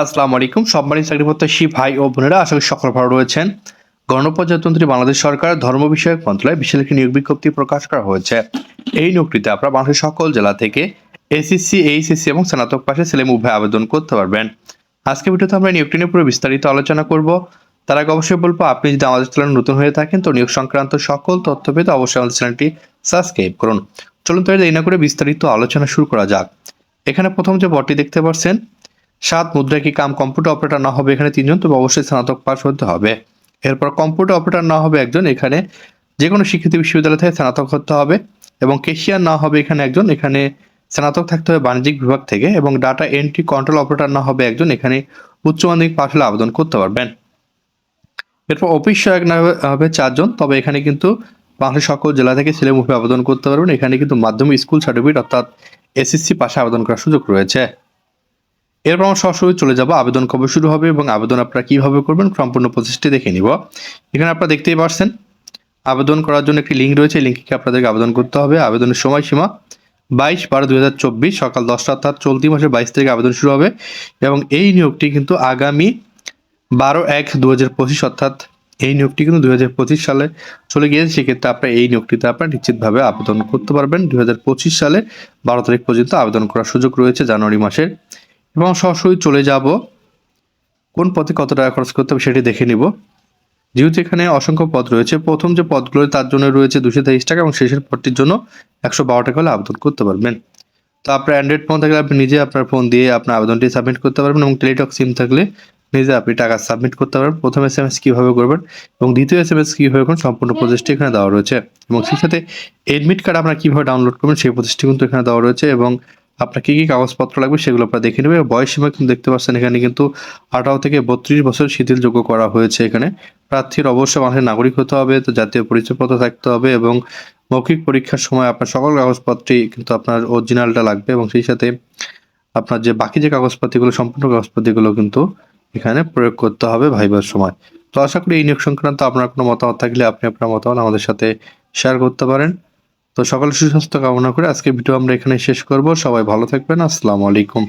আসসালামু আলাইকুম। সম্মানিত চাকরি প্রত্যাশী ভাই ও বোনেরা, আশা করি সকল ভালো রয়েছেন। গণপ্রজাতন্ত্রী বাংলাদেশ সরকার ধর্ম বিষয়ক মন্ত্রণালয়ে বিশেষ একটি নিয়োগ বিজ্ঞপ্তি প্রকাশ করা হয়েছে। এই নিয়োগটিতে আপনারা বাংলাদেশের সকল জেলা থেকে এসএসসি এইচএসসি এবং স্নাতক পাশে ছেলে উভয় আবেদন করতে পারবেন। আজকে ভিডিওতে আমরা নিয়োগটি নিয়ে পুরো বিস্তারিত আলোচনা করব। তার আগে অবশ্যই বলব, আপনি যদি আমাদের চ্যানেল নতুন হয়ে থাকেন, তো নিয়োগ সংক্রান্ত সকল তথ্য পেতে অবশ্যই আমাদের চ্যানেলটি সাবস্ক্রাইব করুন। চলুন তাহলে এই না করে বিস্তারিত আলোচনা শুরু করা যাক। এখানে প্রথম যে বটটি দেখতে পাচ্ছেন সাত মুদ্রা কি কাম কম্পিউটার অপারেটর না হবে এখানে তিনজন? তবে অবশ্যই স্নাতক পাস হতে হবে। এরপর কম্পিউটার অপারেটর না হবে একজন, এখানে যে কোনো শিক্ষিত বিশ্ববিদ্যালয় থেকে স্নাতক হতে হবে এবং কেশিয়ার না হবে এখানে একজন, এখানে স্নাতক থাকতে হবে বাণিজ্যিক বিভাগ থেকে এবং ডাটা এন্ট্রি কন্ট্রোল অপারেটর না হবে একজন, এখানে উচ্চ মাধ্যমিক পাশ হলে আবেদন করতে পারবেন। এরপর অফিস সহায়ক না হবে- চারজন, তবে এখানে কিন্তু বাংলাদেশের সকল জেলা থেকে ছেলে মুখে আবেদন করতে পারবেন। এখানে কিন্তু মাধ্যমিক স্কুল সার্টিফিকেট অর্থাৎ এসএসসি পাশে আবেদন করার সুযোগ রয়েছে। এরপর আমরা সরাসরি চলে যাব আবেদন কবে শুরু হবে এবং আবেদন আপনারা কীভাবে করবেন সম্পূর্ণ প্রসেসটি দেখে নিব। এখানে আপনারা দেখতেই পারছেন, আবেদন করার জন্য একটি লিঙ্ক রয়েছে লিঙ্কে আপনাদেরকে আবেদন করতে হবে। আবেদনের সময়সীমা বাইশ বারো দুই হাজার চব্বিশ, সকাল দশটা অর্থাৎ চলতি মাসের বাইশ তারিখে আবেদন শুরু হবে এবং এই নিয়োগটি কিন্তু আগামী বারো এক দু হাজার পঁচিশ অর্থাৎ এই নিয়োগটি কিন্তু দুই হাজার পঁচিশ সালে চলে গিয়েছে। সেক্ষেত্রে আপনার এই নিয়োগটিতে আপনার নিশ্চিতভাবে আবেদন করতে পারবেন। দুই হাজার পঁচিশ সালে বারো তারিখ পর্যন্ত আবেদন করার সুযোগ রয়েছে জানুয়ারি মাসের এবং সরাসরি চলে যাব। কোন পথে কত টাকা খরচ করতে হবে সেটি দেখে নিব। যেহেতু এখানে অসংখ্য পদ রয়েছে, প্রথম যে পদগুলো তার জন্য রয়েছে দুশো তেইশ টাকা এবং শেষের পদটির জন্য একশো বারো টাকা হলে আবেদন করতে পারবেন। তো আপনার অ্যান্ড্রয়েড ফোন থাকলে আপনি নিজে আপনার ফোন দিয়ে আপনার আবেদনটি সাবমিট করতে পারবেন এবং টেলিটক সিম থাকলে নিজে আপনি টাকা সাবমিট করতে পারবেন। প্রথম এস এম এস কীভাবে করবেন এবং দ্বিতীয় এস এম এস কীভাবে করবেন সম্পূর্ণ প্রসেসটি এখানে দেওয়া রয়েছে এবং সেই সাথে এডমিট কার্ড আপনারা কীভাবে ডাউনলোড করবেন সেই প্রসেসটি কিন্তু এখানে দেওয়া রয়েছে এবং আপনার কী কী কাগজপত্র লাগবে সেগুলো আপনারা দেখে নেবেন। বয়স সীমা কিন্তু দেখতে পাচ্ছেন, এখানে কিন্তু আঠারো থেকে বত্রিশ বছর শিথিলযোগ্য করা হয়েছে এখানে। প্রার্থীর অবশ্যই মানুষের নাগরিক হতে হবে, তো জাতীয় পরিচয়পত্র থাকতে হবে এবং মৌখিক পরীক্ষার সময় আপনার সকল কাগজপত্রই কিন্তু আপনার অরিজিনালটা লাগবে এবং সেই সাথে আপনার যে বাকি যে কাগজপত্রগুলো, সম্পূর্ণ কাগজপাতিগুলো কিন্তু এখানে প্রয়োগ করতে হবে ভাইবার সময়। তো আশা করি এই নিয়োগ সংক্রান্ত আপনার কোনো মতামত থাকলে আপনি আপনার মতামত আমাদের সাথে শেয়ার করতে পারেন। তো সকল সুস্বাস্থ্য কামনা করে আজকে ভিডিও আমরা এখানে শেষ করব। সবাই ভালো থাকবেন। আসসালামু আলাইকুম।